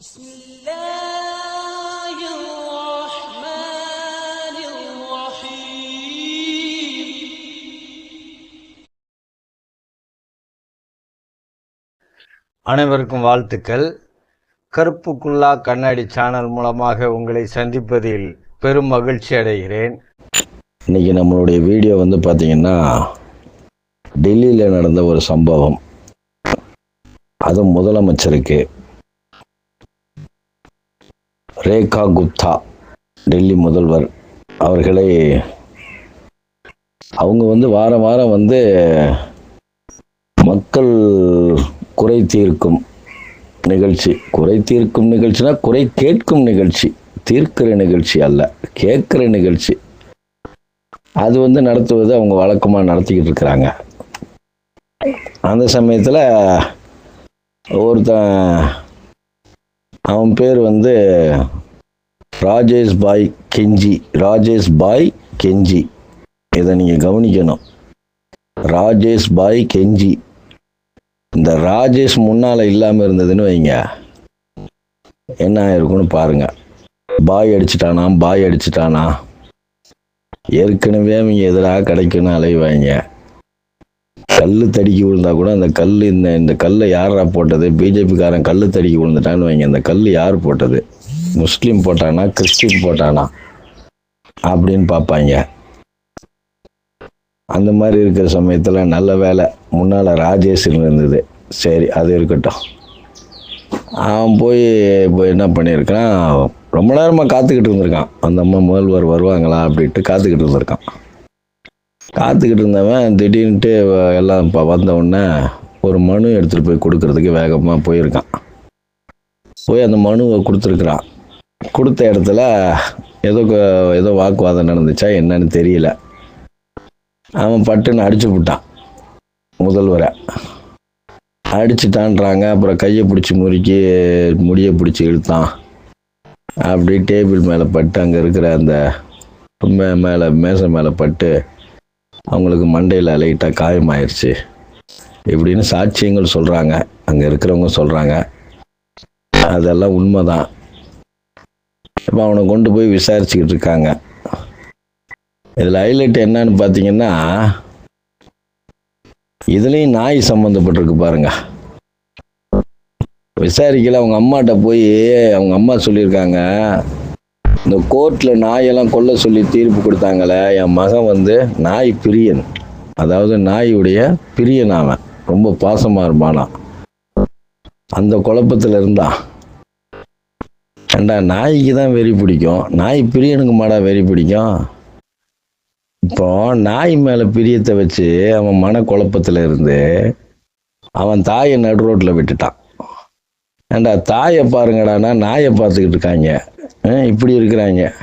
بسم الله الرحمن الرحيم அனைவருக்கும் வாழ்த்துக்கள் கருப்புக்குள்ளா கண்ணாடி சேனல் மூலமாக உங்களை சந்திப்பதில் பெரும் மகிழ்ச்சி அடைகிறேன் இன்றைக்கி நம்மளுடைய வீடியோ வந்து பார்த்திங்கன்னா டெல்லியில் நடந்த ஒரு சம்பவம் அதுவும் முதலமைச்சருக்கு ரேகா குப்தா டெல்லி முதல்வர் அவர்களை. அவங்க வந்து வாரம் வாரம் வந்து மக்கள் குறை தீர்க்கும் நிகழ்ச்சி. குறை தீர்க்கும் நிகழ்ச்சினா குறை கேட்கும் நிகழ்ச்சி. தீர்க்கிற நிகழ்ச்சி அல்ல கேட்குற நிகழ்ச்சி. அது வந்து நடத்துவது அவங்க வழக்கமாக நடத்திக்கிட்டு இருக்கிறாங்க. அந்த சமயத்தில் ஒருத்தன் அவன் பேர் வந்து ராஜேஷ் பாய் கெஞ்சி ராஜேஷ் பாய் கெஞ்சி. இதை நீங்கள் கவனிக்கணும். ராஜேஷ் பாய் கெஞ்சி. இந்த ராஜேஷ் முன்னால் இல்லாமல் இருந்ததுன்னு வைங்க. என்ன ஆயிருக்குன்னு பாருங்க. பாய் அடிச்சிட்டானா? பாய் அடிச்சிட்டானா? ஏற்கனவே அவங்க எதிராக கிடைக்குன்னு அலைவாங்க கல் தடிக்கி விழுந்தா கூட அந்த கல் இந்த இந்த கல்லை யாரா போட்டது? பிஜேபிக்காரன் கல் தடிக்கி விழுந்துட்டான்னு வைங்க. அந்த கல் யார் போட்டது? முஸ்லீம் போட்டானா கிறிஸ்டின் போட்டானா? அப்படின்னு பார்ப்பாங்க. அந்த மாதிரி இருக்கிற சமயத்தில் நல்ல வேலை. முன்னால் ராஜேஷ் இருந்தது. சரி அது இருக்கட்டும். அவன் போய் இப்போ என்ன பண்ணியிருக்கான்? ரொம்ப நேரமாக காத்துக்கிட்டு இருந்திருக்கான். அந்த அம்மா முதல்வர் வருவாங்களா அப்படின்ட்டு காத்துக்கிட்டு இருந்திருக்கான். காத்துக்கிட்டு இருந்தவன் திடீர்னுட்டு எல்லாம் இப்போ வந்தவுடனே ஒரு மனு எடுத்துகிட்டு போய் கொடுக்கறதுக்கு வேகமாக போயிருக்கான். போய் அந்த மனுவை கொடுத்துருக்குறான். கொடுத்த இடத்துல ஏதோ ஏதோ வாக்குவாதம் நடந்துச்சா என்னன்னு தெரியல. அவன் பட்டுன்னு அடிச்சு விட்டான் முதல்வரை. அடிச்சுட்டான்றாங்க. அப்புறம் கையை பிடிச்சி முறுக்கி முடியை பிடிச்சி இழுத்தான். அப்படி டேபிள் மேலே பட்டு அங்கே இருக்கிற அந்த மே மேலே மேசை மேலே பட்டு அவங்களுக்கு மண்டையில் லைட்டாக காயமாயிருச்சு. இப்படின்னு சாட்சியங்கள் சொல்கிறாங்க அங்கே இருக்கிறவங்க சொல்கிறாங்க அதெல்லாம் உண்மைதான். இப்போ அவனை கொண்டு போய் விசாரிச்சுக்கிட்டு இருக்காங்க. இதில் ஹைலைட் என்னன்னு பார்த்தீங்கன்னா இதுலேயும் நாய் சம்மந்தப்பட்டிருக்கு பாருங்க. விசாரிக்கல அவங்க அம்மாட்ட போய் அவங்க அம்மா சொல்லியிருக்காங்க. இந்த கோர்ட்டில் நாயெல்லாம் கொல்ல சொல்லி தீர்ப்பு கொடுத்தாங்களே என் மகன் வந்து நாய் பிரியன். அதாவது நாயுடைய பிரியன் அவன். ரொம்ப பாசமாக இருப்பானா. அந்த குழப்பத்தில் இருந்தான் ஏண்டா நாய்க்கு தான் வெறி பிடிக்கும். நாய் பிரியனுக்கு மாடா வெறி பிடிக்கும்? இப்போ நாய் மேலே பிரியத்தை வச்சு அவன் மன குழப்பத்தில் இருந்து அவன் தாயை நடு ரோட்டில் விட்டுட்டான். ஏண்டா தாயை பாருங்கடான்னா நாயை பார்த்துக்கிட்டு இருக்காங்க. இப்படி இருக்கிறாங்க.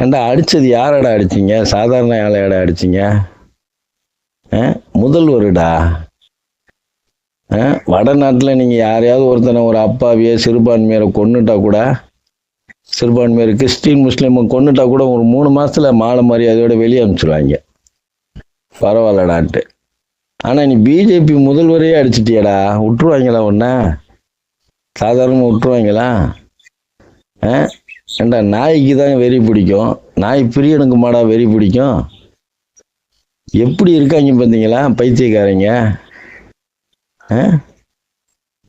ஏண்டா அடித்தது யாரடா அடிச்சீங்க? சாதாரண ஆளையாடா அடிச்சிங்க? ஆ, முதல்வருடா. ஆ, வடநாட்டில் நீங்கள் யாரையாவது ஒருத்தனை ஒரு அப்பாவியை சிறுபான்மையரை கொன்னுட்டா கூட சிறுபான்மையர் கிறிஸ்டின் முஸ்லீமை கொன்னுட்டா கூட ஒரு மூணு மாதத்தில் மாலை மரியாதையோட வெளியே அனுப்பிச்சிடுவாங்க பரவாயில்லடான்ட்டு. ஆனால் நீ பிஜேபி முதல்வரையே அடிச்சிட்டியடா. விட்டுருவாங்களா உன்ன? சாதாரணமாக விட்டுருவாங்களா? ஆ ஏண்டா நாய்க்கு தான் வெறி பிடிக்கும். நாய் பிரியனுக்கு மாடா வெறி பிடிக்கும். எப்படி இருக்காங்க பார்த்தீங்களா பைத்தியக்காரங்க? ஆ?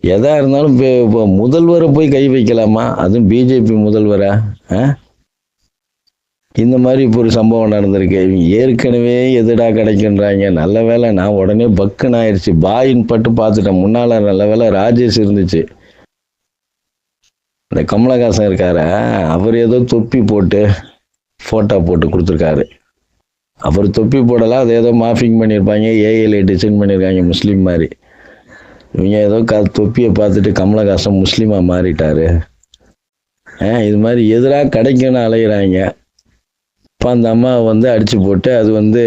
எதா இருந்தாலும் இப்போ இப்போ முதல்வரை போய் கை வைக்கலாமா? அதுவும் பிஜேபி முதல்வரை? ஆ? இந்த மாதிரி இப்போ ஒரு சம்பவம் நடந்திருக்கு. இவங்க ஏற்கனவே எதுடா கிடைக்குன்றாங்க. நல்ல வேளை நான் உடனே பக்குன்னு ஆயிடுச்சு பாயின்னு பட்டு பார்த்துட்டேன். முன்னால் நல்ல வேளை ராஜேஷ் இருந்துச்சு. இந்த கமலஹாசன் இருக்கார அவர் ஏதோ தொப்பி போட்டு ஃபோட்டோ போட்டு கொடுத்துருக்காரு. அவர் தொப்பி போடலாம் அது ஏதோ மாஃபிங் பண்ணியிருப்பாங்க ஏஐல டிசைன் பண்ணியிருக்காங்க முஸ்லீம் மாதிரி. இவங்க ஏதோ க தொப்பியை பார்த்துட்டு கமலஹாசன் முஸ்லீமாக மாறிட்டாரு. ஆ, இது மாதிரி எதிராக கிடைக்குன்னு அலையிறாங்க. இப்போ அந்த அம்மா வந்து அடித்து போட்டு அது வந்து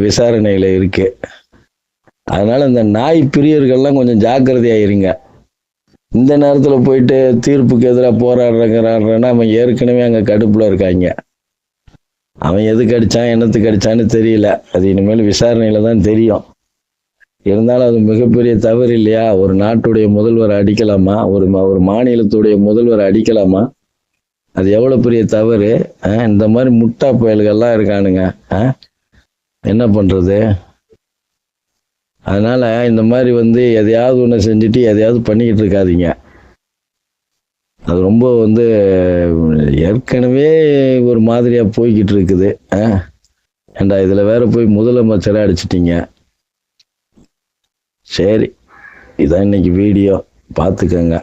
விசாரணையில் இருக்குது அதனால் இந்த நாய் பிரியர்கள்லாம் கொஞ்சம் ஜாக்கிரதையாக இருங்க. இந்த நேரத்தில் போயிட்டு தீர்ப்புக்கு எதிராக போராடுறங்கிறான்னா அவன் ஏற்கனவே அங்கே கடுப்பில் இருக்காங்க. அவன் எதுக்கு கடிச்சான் என்னத்துக்கு அடித்தான்னு தெரியல. அது இனிமேல் விசாரணையில் தான் தெரியும். இருந்தாலும் அது மிகப்பெரிய தவறு இல்லையா? ஒரு நாட்டுடைய முதல்வர் அடிக்கலாமா? ஒரு ஒரு மாநிலத்துடைய முதல்வர் அடிக்கலாமா? அது எவ்வளோ பெரிய தவறு? ஆ, இந்த மாதிரி முட்டா பயல்கள்லாம் இருக்கானுங்க. ஆ? என்ன பண்ணுறது அதனால் இந்த மாதிரி வந்து எதையாவது ஒன்று செஞ்சுட்டு எதையாவது பண்ணிக்கிட்டு இருக்காதீங்க. அது ரொம்ப வந்து ஏற்கனவே ஒரு மாதிரியாக போய்கிட்டு இருக்குது. ஆ? ஏண்டா இதில் வேற போய் முதலமைச்சராக அடிச்சிட்டிங்க. சரி இதான் இன்னைக்கு வீடியோ. பார்த்துக்கங்க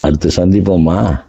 அடுத்து சந்திப்போம்மா